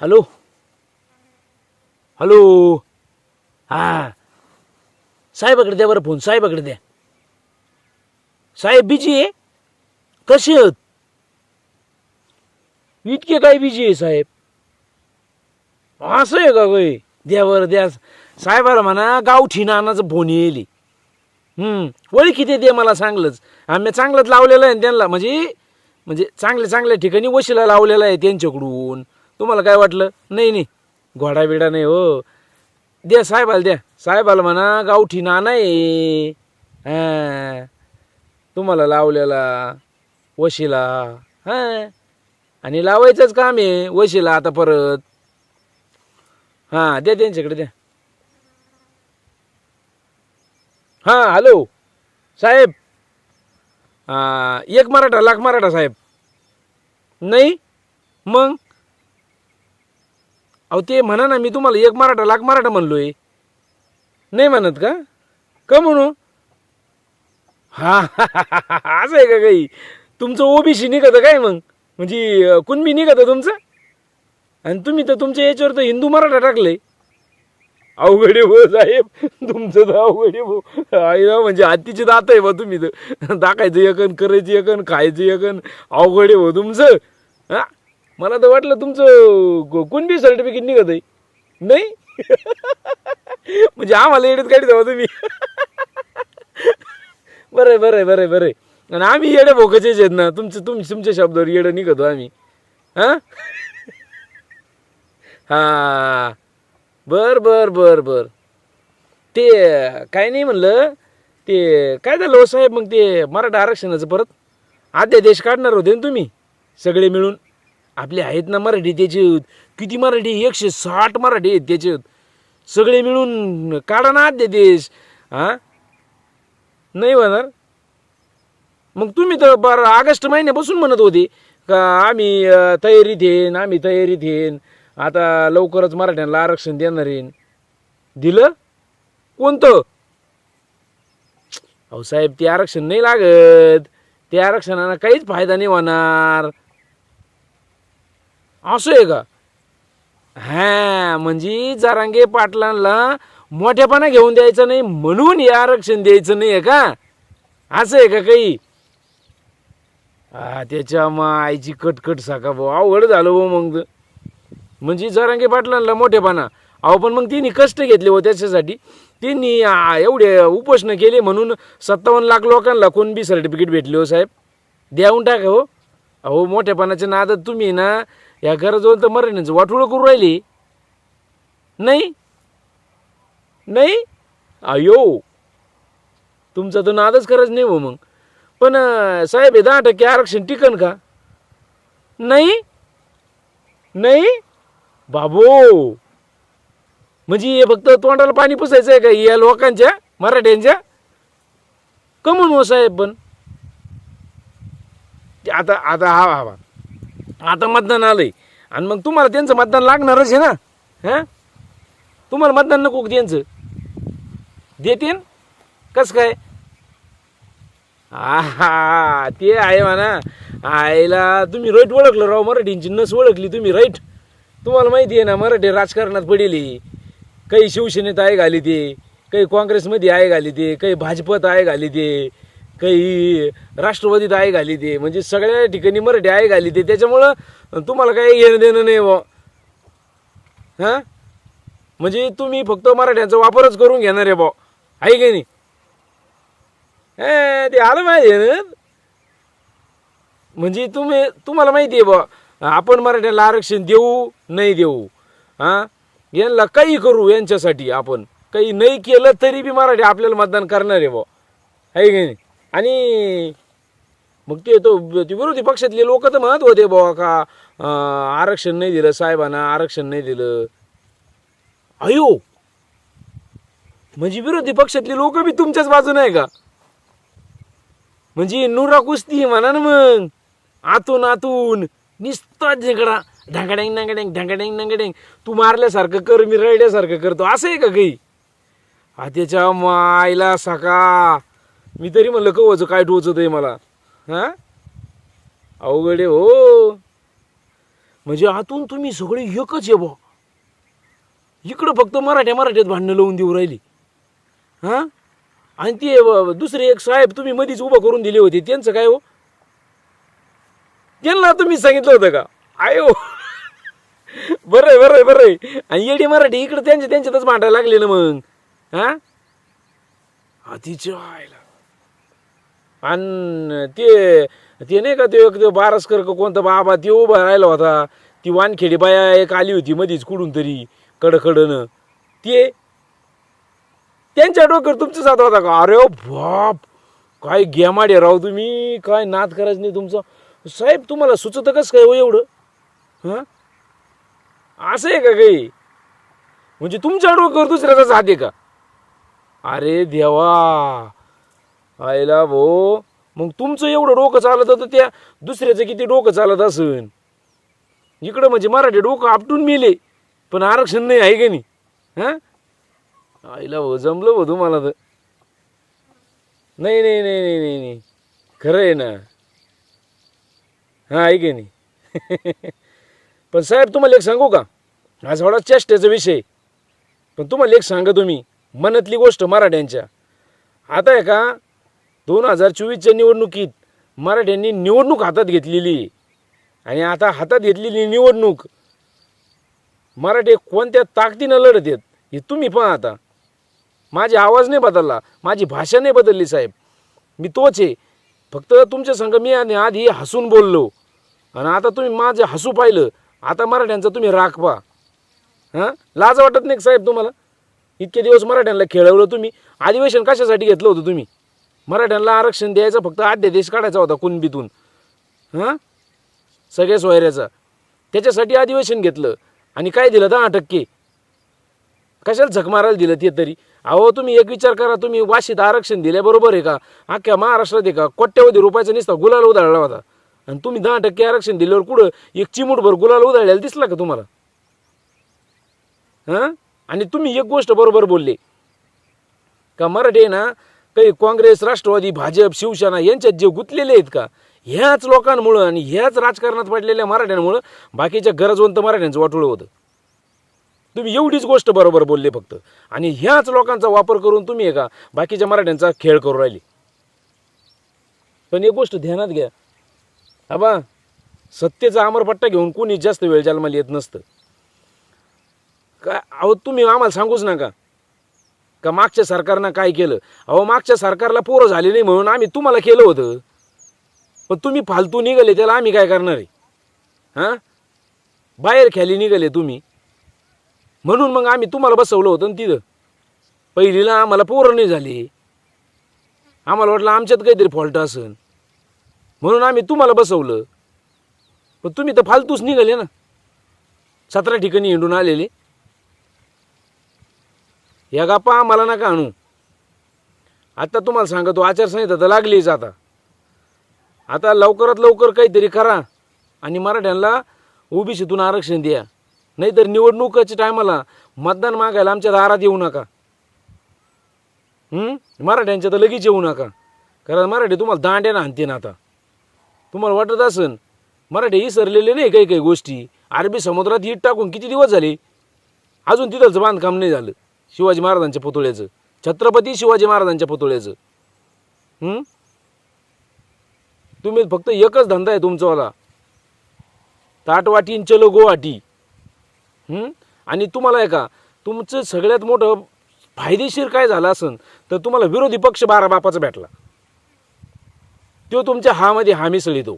Hello hello हा. साहेबाकडे द्या बरं फोन साहेबाकडे द्या. साहेब बिजी आहे? कसे आहेत? इतके काय बिजी आहे साहेब? असं आहे का गय द्या बरं द्या. साहेबाला म्हणा गावठी नानाचं फोन येईल. हम्म. ओळखी ते दे मला चांगलंच. आम्ही चांगलंच लावलेलं आहे त्यांना. म्हणजे म्हणजे चांगल्या चांगल्या ठिकाणी वशिला लावलेला आहे त्यांच्याकडून. तुम्हाला काय वाटलं? नाही नाही. घोडा बिडा नाही हो. द्या साहेबाला द्या. साहेबाला म्हणा गावठी नाना आहे. हा. तुम्हाला लावलेला वशिला हा. आणि लावायचंच काम आहे वशिला आता परत. हां द्या त्यांच्याकडे द्या. हां हॅलो. साहेब एक मराठा लाख मराठा साहेब. नाही? मग? अहो ते म्हणा ना मी तुम्हाला एक मराठा लाख मराठा म्हणलो आहे नाही म्हणत का? का म्हणू? हा असं आहे का काही? तुमचं ओबीसी निघतं काय मग? म्हणजे कुणबी निघतं तुमचं? आणि तुम्ही तर तुमच्या याच्यावर तर हिंदू मराठा टाकलंय. अवघड आहे हो साहेब. तुमचं तर अवघड आहे भाऊ आईला म्हणजे हातीची दात आहे बा तुम्ही तर. दाखायचं एकन करायचं एकन खायचं एकन अवघड आहे हो तुमचं. हा? मला तर वाटलं तुमचं कुणबी सर्टिफिकेट निघत आहे? नाही? म्हणजे आम्हाला येडत काढी द्यावा तुम्ही. बरं आहे बरं आहे बरं आहे बरं आहे. आणि आम्ही येडे भोकाचेच आहेत ना. तुमचं तुम तुमच्या शब्दावर येडं निघतो आम्ही. हां? हां. बर बर बर बर. ते काय नाही म्हणलं ते काय झालं हो साहेब? मग ते मराठा आरक्षणाचं परत? अध्यादेश काढणार होते ना तुम्ही सगळे मिळून? आपले आहेत ना मराठी त्याचे किती मराठी? एकशे साठ मराठी आहेत त्याचे सगळे मिळून काढा ना अध्यादेश हां नाही होणार? मग तुम्ही तर बरं ऑगस्ट महिन्यापासून म्हणत होते का आम्ही तयारीत येईन आम्ही तयारीत येईन. आता लवकरच मराठ्यांना आरक्षण देणार येईन दिलं? कोणतं? अहो साहेब ते आरक्षण नाही लागत. ते आरक्षणाला काहीच फायदा नाही होणार. असं आहे का? हा म्हणजे जरांगे पाटलांना मोठेपणा घेऊन द्यायचं नाही म्हणून हे आरक्षण द्यायचं नाही आहे का? असं आहे का काही? हा त्याच्या आईची कटकट साका भाऊ अवघड झालं भाऊ मग. म्हणजे जरांगे पाटलांना मोठेपणा अहो पण मग तिने कष्ट घेतले हो त्याच्यासाठी. त्यांनी एवढे उपोषण केले म्हणून सत्तावन्न लाख लोकांना कोण बी सर्टिफिकेट भेटले हो साहेब. द्यावून टाका हो. अहो मोठेपणाच्या नादात तुम्ही ना या तर मराठीचं वाटोळं करू राहिली. नाही? नाही? अयो. तुमचा तर नादच खरंच नाही हो मग. पण साहेब हे दहा टक्के आरक्षण टिकन का? नाही? नाही? बाबो! म्हणजे हे फक्त तोंडाला पाणी पुसायचं आहे का? या लोकांच्या मराठ्यांच्या? कमून हो साहेब पण. आता आता हा हा आता मतदान आलंय. आणि मग तुम्हाला त्यांचं मतदान लागणारच आहे ना? हां? तुम्हाला मतदान नको त्यांचं? देतीन? कसं काय? हा ते आहे म्हणा. आईला तुम्ही राईट ओळखलं राव मराठींची नस ओळखली तुम्ही राईट? तुम्हाला माहिती आहे ना मराठी राजकारणात पडेली काही शिवसेनेत आहे घाली ते काही काँग्रेसमध्ये आहे घाली ते काही भाजपत आहे घाली ते काही राष्ट्रवादीत आहे घाली ते. म्हणजे सगळ्या ठिकाणी मराठी आहे घाली ते. त्याच्यामुळं तुम्हाला काही घेणं देणं नाही बुवा. हां? म्हणजे तुम्ही फक्त मराठ्यांचा वापरच करून घेणार आहे बुवा. आहे की नाही? हे, ते आलं माहिती ना? म्हणजे तुम्ही तुम्हाला माहिती आहे बा आपण मराठ्याला आरक्षण देऊ नाही देऊ हां? यांना काही करू यांच्यासाठी आपण. काही नाही केलं तरी बी मराठी आपल्याला मतदान करणार आहे बा आहे की नाही? आणि मग ते तो ते विरोधी पक्षातले लोक तर म्हणत होते बुवा का आरक्षण नाही दिलं साहेबांना आरक्षण नाही दिलं. अयो! म्हणजे विरोधी पक्षातले लोक बी तुमच्याच बाजून आहे का? म्हणजे नुरा कुस्ती म्हणा ना मग. आतून आतून. निसता झिकडा ढांगड्यांग नांगड्यांग ढांगड्यांग नांगड्यांग तू मारल्यासारखं कर मी रडल्यासारखं करतो. असं आहे का काही? हा त्याच्या मायला सका. मी तरी म्हणलं कवचं काय टोचत आहे मला? हां? अवघड आहे हो. म्हणजे आतून तुम्ही सगळे एकच आहे बा. इकडं फक्त मराठ्या मराठ्यात भांडणं लावून देऊ राहिली. हां? आणि ते दुसरे एक साहेब तुम्ही मधीच उभं करून दिले होते. त्यांचं काय हो? त्यांना तुम्ही सांगितलं होतं का? आयो. बरं आहे बरं आहे बरं आहे. आणि येडी मराठी इकडं त्यांच्या त्यांच्यातच मांडायला लागले ना मग. हां? तिच्या आयला आणि ते ते नाही का ते एक ते बारसकर का कोणता बाबा ते उभा राहिला होता. ती वानखेडी बाया एक आली होती मधीच कुठून तरी कडकडनं ते त्यांच्या डोक्यावर तुमचं जात होता का? अरे बाप! काय गेमाडे राव तुम्ही काय नाद करायचं नाही तुमचं. साहेब तुम्हाला सुचतं कसं काय हो एवढं? हां? असं आहे का काही? म्हणजे तुमच्या डोक्यावर दुसऱ्याचा जात आहे का? अरे देवा! आयला भो. मग तुमचं एवढं डोकं चालत होतं त्या दुसऱ्याचं किती डोकं चालत असन? इकडं म्हणजे मराठी डोकं आपटून मिले पण आरक्षण नाही आहे का नाही? हां? आईला भाऊ जमलं भो तुम्हाला तर. नाही नाही नाही नाही नाही नाही. खरं आहे ना हां आहे की नाही? पण साहेब तुम्हाला एक सांगू का? हा थोडा चेष्टेचा विषय. पण तुम्हाला एक सांगा तुम्ही मनातली गोष्ट मराठ्यांच्या. आता आहे का दोन हजार चोवीसच्या निवडणुकीत मराठ्यांनी निवडणूक हातात घेतलेली आणि आता हातात घेतलेली निवडणूक मराठी कोणत्या ताकदीनं लढत आहेत हे तुम्ही पण आता. माझी आवाज नाही बदलला माझी भाषा नाही बदलली साहेब. मी तोच आहे. फक्त तुमच्या संग मी आणि आधी हसून बोललो. आणि आता तुम्ही माझं हसू पाहिलं आता मराठ्यांचा तुम्ही राख पा हां? लाज वाटत नाही का साहेब तुम्हाला? इतके दिवस मराठ्यांना खेळवलं तुम्ही. अधिवेशन कशासाठी घेतलं होतं तुम्ही? मराठ्यांना आरक्षण द्यायचं फक्त अध्यादेश काढायचा होता कुणबीतून. हां? सगळ्या सोयऱ्याचा. त्याच्यासाठी अधिवेशन घेतलं आणि काय दिलं? दहा टक्के. कशाला झक मारायला दिलं ते तरी? अहो तुम्ही एक विचार करा तुम्ही वाशीत आरक्षण दिल्याबरोबर आहे का? अख्ख्या महाराष्ट्रात आहे का? कोट्यवधी रुपयाचा नुसता गुलाल उधळला होता. आणि तुम्ही दहा टक्के आरक्षण दिल्यावर कुठं एक चिमूटभर गुलाल उधळल्याला दिसला का तुम्हाला? हां? आणि तुम्ही एक गोष्ट बरोबर बोलले. का मराठी आहे ना काही काँग्रेस राष्ट्रवादी भाजप शिवसेना यांच्यात जे गुंतलेले आहेत का ह्याच लोकांमुळं आणि ह्याच राजकारणात पडलेल्या मराठ्यांमुळं बाकीच्या गरजवंत मराठ्यांचं वाटोळं होतं. तुम्ही एवढीच गोष्ट बरोबर बोलले फक्त. आणि ह्याच लोकांचा वापर करून तुम्ही आहे का बाकीच्या मराठ्यांचा खेळ करू राहिले. पण एक गोष्ट ध्यानात घ्या. आबा सत्तेचा अमरपट्टा घेऊन कोणी जास्त वेळ जन्माला येत नसतं. का अहो तुम्ही आम्हाला सांगूच नका. का मागच्या सरकारनं काय केलं? अहो मागच्या सरकारला पोरं झाले नाही म्हणून आम्ही तुम्हाला केलं होतं. पण तुम्ही फालतू निघाले त्याला आम्ही काय करणार आहे? हां? बाहेर खाली निघाले तुम्ही. म्हणून मग आम्ही तुम्हाला बसवलं होतं ना तिथं. पहिलीला आम्हाला पोरं नाही झाले. आम्हाला वाटलं आमच्यात काहीतरी फॉल्ट असेल म्हणून आम्ही तुम्हाला बसवलं. पण तुम्ही तर फालतूच निघाले ना. सतरा ठिकाणी हिंडून आलेले. या गप्पा आम्हाला नका आणू. आता तुम्हाला सांगतो आचारसंहिता तर लागलीच आता. आता लवकरात लवकर काहीतरी करा आणि मराठ्यांना ओबीसीतून आरक्षण द्या. नाहीतर निवडणुकाच्या टायमाला मतदान मागायला आमच्या दारात येऊ नका. मराठ्यांच्या तर लगेच येऊ नका. कारण मराठी तुम्हाला दांड्यानं आणते ना आता. तुम्हाला वाटत असन मराठी विसरलेले नाही काही काही गोष्टी. अरबी समुद्रात ईट टाकून किती दिवस झाले? अजून तिथंच बांधकाम नाही झालं. शिवाजी महाराजांच्या पुतळ्याचं. छत्रपती शिवाजी महाराजांच्या पुतळ्याचं. तुम्ही फक्त एकच धंदा आहे तुमचावाला. ताटवाटी चलो गोवाटी. आणि तुम्हाला आहे का तुमचं सगळ्यात मोठं फायदेशीर काय झालं असन तर तुम्हाला विरोधी पक्ष बारा बापाचा भेटला. तो तुमच्या हामध्ये हा मिसळीतो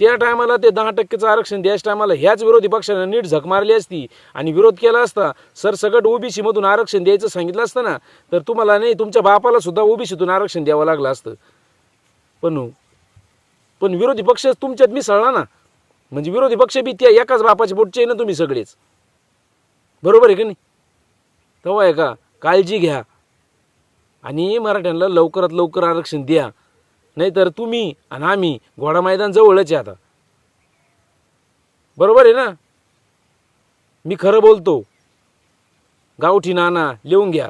त्या टायमाला ते दहा टक्केचं आरक्षण द्यायच्या टायमाला ह्याच विरोधी पक्षानं नीट झक मारली असती आणि विरोध केला असता सरसकट ओबीसी मधून आरक्षण द्यायचं सांगितलं असतं ना तर तुम्हाला नाही तुमच्या बापाला सुद्धा ओबीसीतून आरक्षण द्यावं लागलं असतं. पण हो, पण विरोधी पक्ष तुमच्यात मिसळला ना. म्हणजे विरोधी पक्ष बी त्या एकाच बापाचे पोटचे ना तुम्ही सगळेच. बरोबर आहे का नाही? तेव्हा आहे का काळजी घ्या. आणि मराठ्यांना लवकरात लवकर आरक्षण द्या. नाहीतर तुम्ही आणि आम्ही घोडा मैदान जवळच आहे आता. बरोबर आहे ना? मी खरं बोलतो. गावठी नाना लिहून घ्या.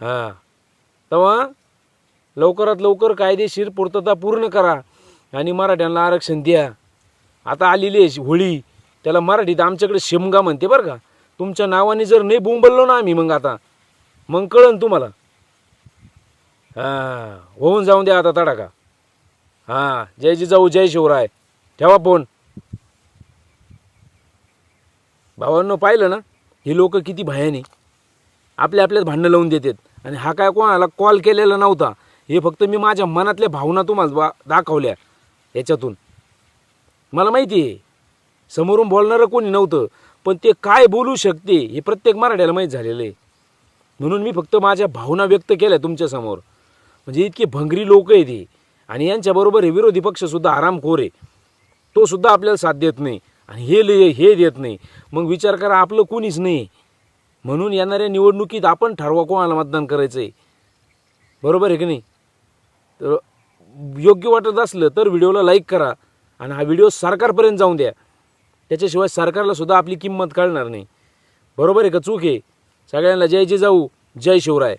हां. तेव्हा लवकरात लवकर कायदेशीर पूर्तता पूर्ण करा आणि मराठ्यांना आरक्षण द्या. आता आलेली आहे होळी. त्याला मराठीत आमच्याकडे शिमगा म्हणते बरं का? तुमच्या नावाने जर नाही बोंबललो ना आम्ही मग आता. मग कळन तुम्हाला. हां. होऊन जाऊन द्या आता तडाका हां जय जिजाऊ जय शिवराय. ठेवा फोन. भावांनो पाहिलं ना? हे लोक किती भयाने. आपल्या आपल्यात भांडणं लावून देतात. आणि हा काय कोणाला कॉल केलेला नव्हता? हे फक्त मी माझ्या मनातल्या भावना तुम्हाला बा दाखवल्या याच्यातून. मला माहिती आहे. समोरून बोलणारं कोणी नव्हतं. पण ते काय बोलू शकते हे प्रत्येक मराठ्याला माहीत झालेलं आहे. म्हणून मी फक्त माझ्या भावना व्यक्त केल्या तुमच्यासमोर म्हणजे इतके भंगरी लोक आहेत हे. आणि यांच्याबरोबर हे विरोधी पक्षसुद्धा आरामखोर आहे. तो सुद्धा आपल्याला साथ देत नाही. आणि हे हे देत नाही. मग विचार करा आपलं कोणीच नाही. म्हणून येणाऱ्या निवडणुकीत आपण ठरवा कोणाला मतदान करायचं आहे बरोबर आहे की नाही? तर योग्य वाटत असलं तर व्हिडिओला लाईक करा आणि हा व्हिडिओ सरकारपर्यंत जाऊन द्या. त्याच्याशिवाय सरकारला सुद्धा आपली किंमत कळणार नाही. बरोबर आहे का? चूक आहे. सगळ्यांना जय जिजाऊ जय शिवराय.